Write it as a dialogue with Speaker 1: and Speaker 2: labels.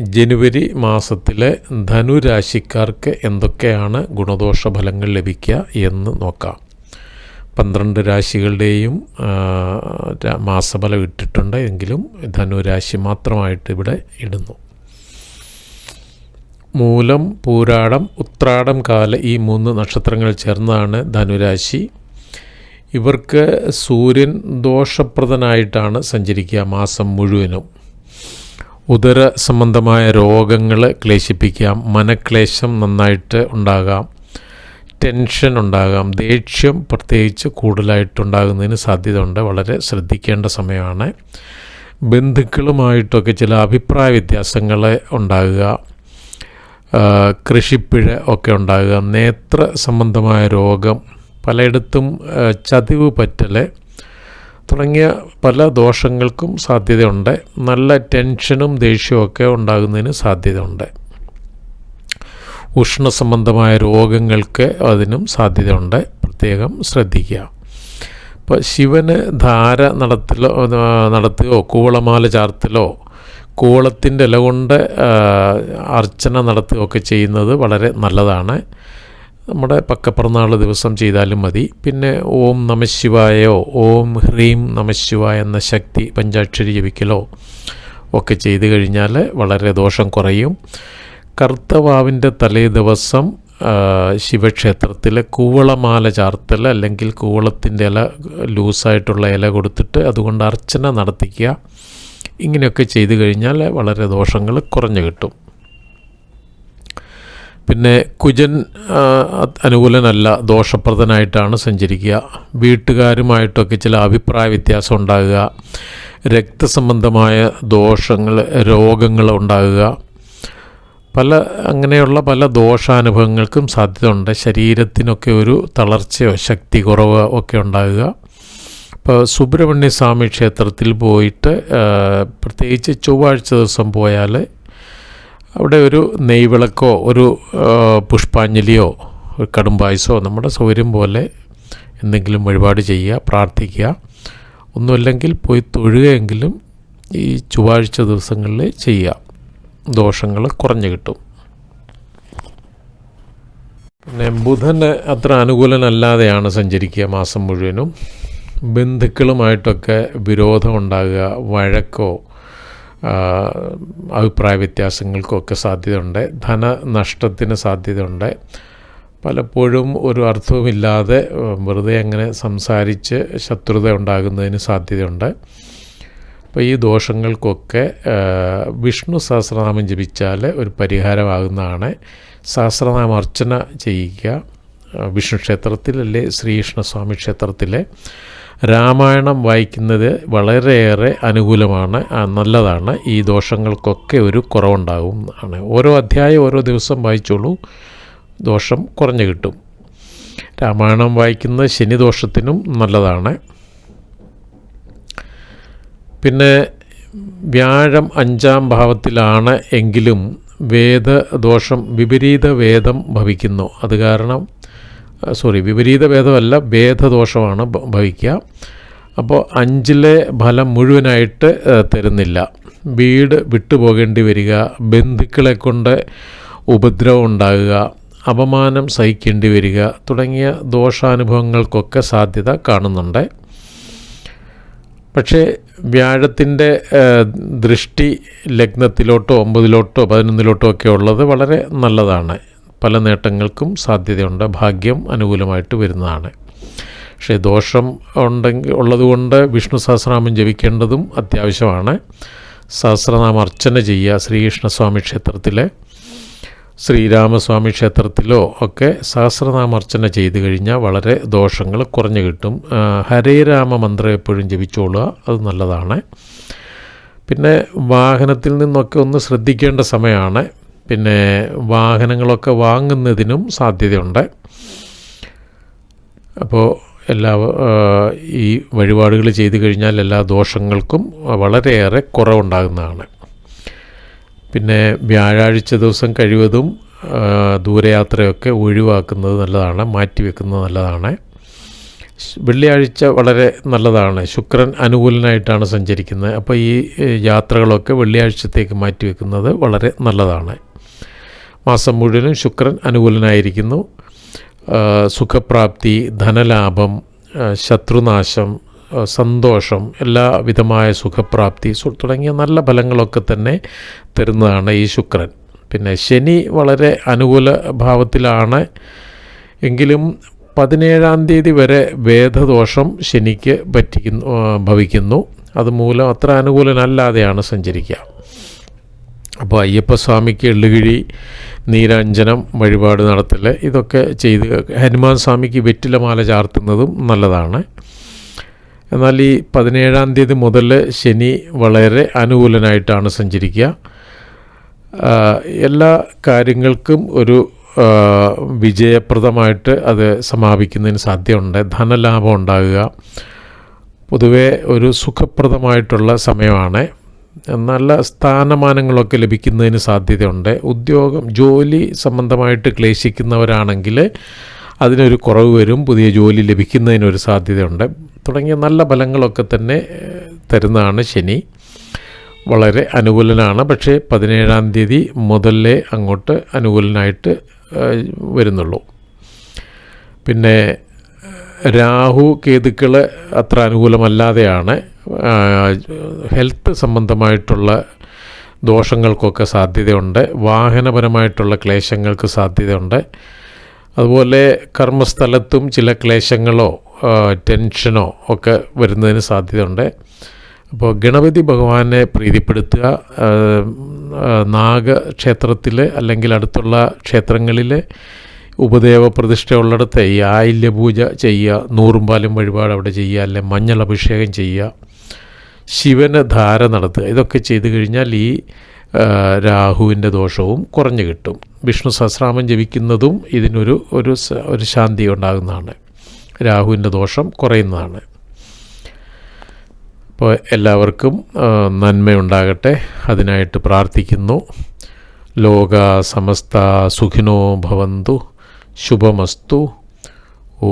Speaker 1: ജനുവരി മാസത്തിലെ ധനുരാശിക്കാർക്ക് എന്തൊക്കെയാണ് ഗുണദോഷ ഫലങ്ങൾ ലഭിക്കുക എന്ന് നോക്കാം. പന്ത്രണ്ട് രാശികളുടെയും മാസഫലം ഇട്ടിട്ടുണ്ട് എങ്കിലും ധനുരാശി മാത്രമായിട്ട് ഇവിടെ ഇടുന്നു. മൂലം പൂരാടം ഉത്രാടം കാല ഈ മൂന്ന് നക്ഷത്രങ്ങൾ ചേർന്നതാണ് ധനുരാശി. ഇവർക്ക് സൂര്യൻ ദോഷപ്രദനായിട്ടാണ് സഞ്ചരിക്കുക മാസം മുഴുവനും. ഉദര സംബന്ധമായ രോഗങ്ങൾ ക്ലേശിപ്പിക്കാം മനക്ലേശം നന്നായിട്ട് ഉണ്ടാകാം ടെൻഷൻ ഉണ്ടാകാം ദേഷ്യം പ്രത്യേകിച്ച് കൂടുതലായിട്ടുണ്ടാകുന്നതിന് സാധ്യത ഉണ്ട് വളരെ ശ്രദ്ധിക്കേണ്ട സമയമാണ്. ബന്ധുക്കളുമായിട്ടൊക്കെ ചില അഭിപ്രായ വ്യത്യാസങ്ങൾ ഉണ്ടാകുക കൃഷിപ്പിഴ ഒക്കെ ഉണ്ടാകുക നേത്ര സംബന്ധമായ രോഗം പലയിടത്തും ചതിവ് പറ്റൽ തുടങ്ങിയ പല ദോഷങ്ങൾക്കും സാധ്യതയുണ്ട്. നല്ല ടെൻഷനും ദേഷ്യമൊക്കെ ഉണ്ടാകുന്നതിന് സാധ്യതയുണ്ട്. ഉഷ്ണ സംബന്ധമായ രോഗങ്ങൾക്ക് അതിനും സാധ്യതയുണ്ട്. പ്രത്യേകം ശ്രദ്ധിക്കുക. ഇപ്പോൾ ശിവന് ധാര നടത്തലോ നടത്തുകയോ കൂവളമാല ചാർത്തലോ കൂവളത്തിന്റെ ഇല കൊണ്ട് അർച്ചന നടത്തുകയൊക്കെ ചെയ്യുന്നത് വളരെ നല്ലതാണ്. നമ്മുടെ പക്കപ്പിറന്നാൾ ദിവസം ചെയ്താലും മതി. പിന്നെ ഓം നമശിവായോ ഓം ഹ്രീം നമശിവായ എന്ന ശക്തി പഞ്ചാക്ഷരി ജപിക്കലോ ഒക്കെ ചെയ്തു കഴിഞ്ഞാൽ വളരെ ദോഷം കുറയും. കർത്തവാവിന്റെ തലേ ദിവസം ശിവക്ഷേത്രത്തിൽ കൂവളമാല ചാർത്തൽ അല്ലെങ്കിൽ കൂവളത്തിന്റെ ഇല ലൂസായിട്ടുള്ള ഇല കൊടുത്തിട്ട് അതുകൊണ്ട് അർച്ചന നടത്തിക്കുക. ഇങ്ങനെയൊക്കെ ചെയ്തു കഴിഞ്ഞാൽ വളരെ ദോഷങ്ങൾ കുറഞ്ഞു കിട്ടും. പിന്നെ കുജൻ അനുകൂലനല്ല ദോഷപ്രദനായിട്ടാണ് സഞ്ചരിക്കുക. വീട്ടുകാരുമായിട്ടൊക്കെ ചില അഭിപ്രായ വ്യത്യാസം ഉണ്ടാകുക. രക്തസംബന്ധമായ ദോഷങ്ങൾ രോഗങ്ങൾ ഉണ്ടാകുക. പല അങ്ങനെയുള്ള പല ദോഷാനുഭവങ്ങൾക്കും സാധ്യതയുണ്ട്. ശരീരത്തിനൊക്കെ ഒരു തളർച്ചയോ ശക്തി കുറവോ ഒക്കെ ഉണ്ടാകുക. ഇപ്പോൾ സുബ്രഹ്മണ്യ സ്വാമി ക്ഷേത്രത്തിൽ പോയിട്ട് പ്രത്യേകിച്ച് ചൊവ്വാഴ്ച ദിവസം പോയാൽ അവിടെ ഒരു നെയ്വിളക്കോ ഒരു പുഷ്പാഞ്ജലിയോ ഒരു കടുംബായസോ നമ്മുടെ സൗകര്യം പോലെ എന്തെങ്കിലും വഴിപാട് ചെയ്യുക പ്രാർത്ഥിക്കുക. ഒന്നുമില്ലെങ്കിൽ പോയി തൊഴുകയെങ്കിലും ഈ ചൊവ്വാഴ്ച ദിവസങ്ങളിൽ ചെയ്യുക. ദോഷങ്ങൾ കുറഞ്ഞു കിട്ടും. പിന്നെ ബുധന് അത്ര അനുകൂലനല്ലാതെയാണ് സഞ്ചരിക്കുക മാസം മുഴുവനും. ബന്ധുക്കളുമായിട്ടൊക്കെ വിരോധം ഉണ്ടാകുക വഴക്കോ അഭിപ്രായ വ്യത്യാസങ്ങൾക്കൊക്കെ സാധ്യതയുണ്ട്. ധനനഷ്ടത്തിന് സാധ്യതയുണ്ട്. പലപ്പോഴും ഒരു അർത്ഥവുമില്ലാതെ വെറുതെ അങ്ങനെ സംസാരിച്ച് ശത്രുത ഉണ്ടാകുന്നതിന് സാധ്യതയുണ്ട്. അപ്പോൾ ഈ ദോഷങ്ങൾക്കൊക്കെ വിഷ്ണു സഹസ്രനാമം ജപിച്ചാൽ ഒരു പരിഹാരമാകുന്നതാണ്. സഹസ്രനാമർച്ചന ചെയ്യുക വിഷ്ണു ക്ഷേത്രത്തിലല്ലേ ശ്രീകൃഷ്ണസ്വാമി ക്ഷേത്രത്തിലെ. രാമായണം വായിക്കുന്നത് വളരെയേറെ അനുകൂലമാണ് നല്ലതാണ്. ഈ ദോഷങ്ങൾക്കൊക്കെ ഒരു കുറവുണ്ടാകും ആണ് ഓരോ അധ്യായം ഓരോ ദിവസം വായിച്ചോളൂ ദോഷം കുറഞ്ഞു കിട്ടും. രാമായണം വായിക്കുന്നത് ശനിദോഷത്തിനും നല്ലതാണ്. പിന്നെ വ്യാഴം അഞ്ചാം ഭാവത്തിലാണ് എങ്കിലും വേദദോഷം വിപരീത വേദം ഭവിക്കുന്നു. അത് കാരണം സോറി വിപരീത ഭേദമല്ല ഭേദദോഷമാണ് ഭവിക്കുക. അപ്പോൾ അഞ്ചിലെ ഫലം മുഴുവനായിട്ട് തരുന്നില്ല. വീട് വിട്ടുപോകേണ്ടി വരിക ബന്ധുക്കളെ കൊണ്ട് ഉപദ്രവം ഉണ്ടാകുക അപമാനം സഹിക്കേണ്ടി വരിക തുടങ്ങിയ ദോഷാനുഭവങ്ങൾക്കൊക്കെ സാധ്യത കാണുന്നുണ്ട്. പക്ഷേ വ്യാഴത്തിന്റെ ദൃഷ്ടി ലഗ്നത്തിലോട്ടോ ഒമ്പതിലോട്ടോ പതിനൊന്നിലോട്ടോ ഒക്കെ ഉള്ളത് വളരെ നല്ലതാണ്. പല നേട്ടങ്ങൾക്കും സാധ്യതയുണ്ട് ഭാഗ്യം അനുകൂലമായിട്ട് വരുന്നതാണ്. പക്ഷേ ദോഷം ഉണ്ടെങ്കിൽ ഉള്ളതുകൊണ്ട് വിഷ്ണു സഹസ്രനാമം ജപിക്കേണ്ടതും അത്യാവശ്യമാണ്. സഹസ്രനാമ അർച്ചന ചെയ്യുക ശ്രീകൃഷ്ണസ്വാമി ക്ഷേത്രത്തിലെ ശ്രീരാമസ്വാമി ക്ഷേത്രത്തിലോ ഒക്കെ സഹസ്രനാമർച്ചന ചെയ്തു കഴിഞ്ഞാൽ വളരെ ദോഷങ്ങൾ കുറഞ്ഞു കിട്ടും. ഹരേ രാമ മന്ത്രം എപ്പോഴും ജപിച്ചോളുക അത് നല്ലതാണ്. പിന്നെ വാഹനത്തിൽ നിന്നൊക്കെ ഒന്ന് ശ്രദ്ധിക്കേണ്ട സമയമാണ്. പിന്നെ വാഹനങ്ങളൊക്കെ വാങ്ങുന്നതിനും സാധ്യതയുണ്ട്. അപ്പോൾ എല്ലാ ഈ വഴിപാടുകൾ ചെയ്തു കഴിഞ്ഞാൽ എല്ലാ ദോഷങ്ങൾക്കും വളരെയേറെ കുറവുണ്ടാകുന്നതാണ്. പിന്നെ വ്യാഴാഴ്ച ദിവസം കഴിവതും ദൂരയാത്രയൊക്കെ ഒഴിവാക്കുന്നത് നല്ലതാണ് മാറ്റിവെക്കുന്നത് നല്ലതാണ്. വെള്ളിയാഴ്ച വളരെ നല്ലതാണ് ശുക്രൻ അനുകൂലനായിട്ടാണ് സഞ്ചരിക്കുന്നത്. അപ്പോൾ ഈ യാത്രകളൊക്കെ വെള്ളിയാഴ്ചത്തേക്ക് മാറ്റിവെക്കുന്നത് വളരെ നല്ലതാണ്. മാസം മുഴുവനും ശുക്രൻ അനുകൂലനായിരിക്കുന്നു. സുഖപ്രാപ്തി ധനലാഭം ശത്രുനാശം സന്തോഷം എല്ലാവിധമായ സുഖപ്രാപ്തി തുടങ്ങിയ നല്ല ഫലങ്ങളൊക്കെ തന്നെ തരുന്നതാണ് ഈ ശുക്രൻ. പിന്നെ ശനി വളരെ അനുകൂല ഭാവത്തിലാണ്. എങ്കിലും പതിനേഴാം തീയതി വരെ വേദദോഷം ശനിക്ക് പറ്റിക്കുന്നു ഭവിക്കുന്നു. അതുമൂലം അത്ര അനുകൂലനല്ലാതെയാണ് സഞ്ചരിക്കുക. അപ്പോൾ അയ്യപ്പസ്വാമിക്ക് എള്ളുകിഴി നീരാഞ്ജനം വഴിപാട് നടത്തൽ ഇതൊക്കെ ചെയ്ത് ഹനുമാൻ സ്വാമിക്ക് വെറ്റിലമാല ചാർത്തുന്നതും നല്ലതാണ്. എന്നാൽ ഈ പതിനേഴാം തീയതി മുതൽ ശനി വളരെ അനുകൂലനായിട്ടാണ് സഞ്ചരിക്കുക. എല്ലാ കാര്യങ്ങൾക്കും ഒരു വിജയപ്രദമായിട്ട് അത് സമാപിക്കുന്നതിന് സാധ്യതയുണ്ട്. ധനലാഭം ഉണ്ടാകുക. പൊതുവേ ഒരു സുഖപ്രദമായിട്ടുള്ള സമയമാണ്. നല്ല സ്ഥാനമാനങ്ങളൊക്കെ ലഭിക്കുന്നതിന് സാധ്യതയുണ്ട്. ഉദ്യോഗം ജോലി സംബന്ധമായിട്ട് ക്ലേശിക്കുന്നവരാണെങ്കിൽ അതിനൊരു കുറവ് വരും. പുതിയ ജോലി ലഭിക്കുന്നതിനൊരു സാധ്യതയുണ്ട്. തുടങ്ങിയ നല്ല ഫലങ്ങളൊക്കെ തന്നെ തരുന്നതാണ് ശനി. വളരെ അനുകൂലനാണ്. പക്ഷേ പതിനേഴാം തീയതി മുതലേ അങ്ങോട്ട് അനുകൂലനായിട്ട് വരുന്നുള്ളൂ. പിന്നെ രാഹു കേതുക്കൾ അത്ര അനുകൂലമല്ലാതെയാണ്. ഹെൽത്ത് സംബന്ധമായിട്ടുള്ള ദോഷങ്ങൾക്കൊക്കെ സാധ്യതയുണ്ട്. വാഹനപരമായിട്ടുള്ള ക്ലേശങ്ങൾക്ക് സാധ്യതയുണ്ട്. അതുപോലെ കർമ്മസ്ഥലത്തും ചില ക്ലേശങ്ങളോ ടെൻഷനോ ഒക്കെ വരുന്നതിന് സാധ്യതയുണ്ട്. അപ്പോൾ ഗണപതി ഭഗവാനെ പ്രീതിപ്പെടുത്തുക നാഗക്ഷേത്രത്തിൽ അല്ലെങ്കിൽ അടുത്തുള്ള ക്ഷേത്രങ്ങളിൽ ഉപദേവ പ്രതിഷ്ഠ ഉള്ളിടത്ത് ഈ ആയില്യ പൂജ ചെയ്യുക നൂറും പാലും വഴിപാട് അവിടെ ചെയ്യുക അല്ലെങ്കിൽ മഞ്ഞൾ അഭിഷേകം ചെയ്യുക ശിവന് ധാര നടത്തുക. ഇതൊക്കെ ചെയ്തു കഴിഞ്ഞാൽ ഈ രാഹുവിന്റെ ദോഷവും കുറഞ്ഞു കിട്ടും. വിഷ്ണു സഹസ്രാമം ജപിക്കുന്നതും ഇതിനൊരു ഒരു ഒരു ശാന്തി ഉണ്ടാകുന്നതാണ്. രാഹുവിന്റെ ദോഷം കുറയുന്നതാണ്. അപ്പോൾ എല്ലാവർക്കും നന്മയുണ്ടാകട്ടെ അതിനായിട്ട് പ്രാർത്ഥിക്കുന്നു. ലോക സമസ്ത സുഖിനോ ഭവന്തു. ശുഭമസ്തു. ഓ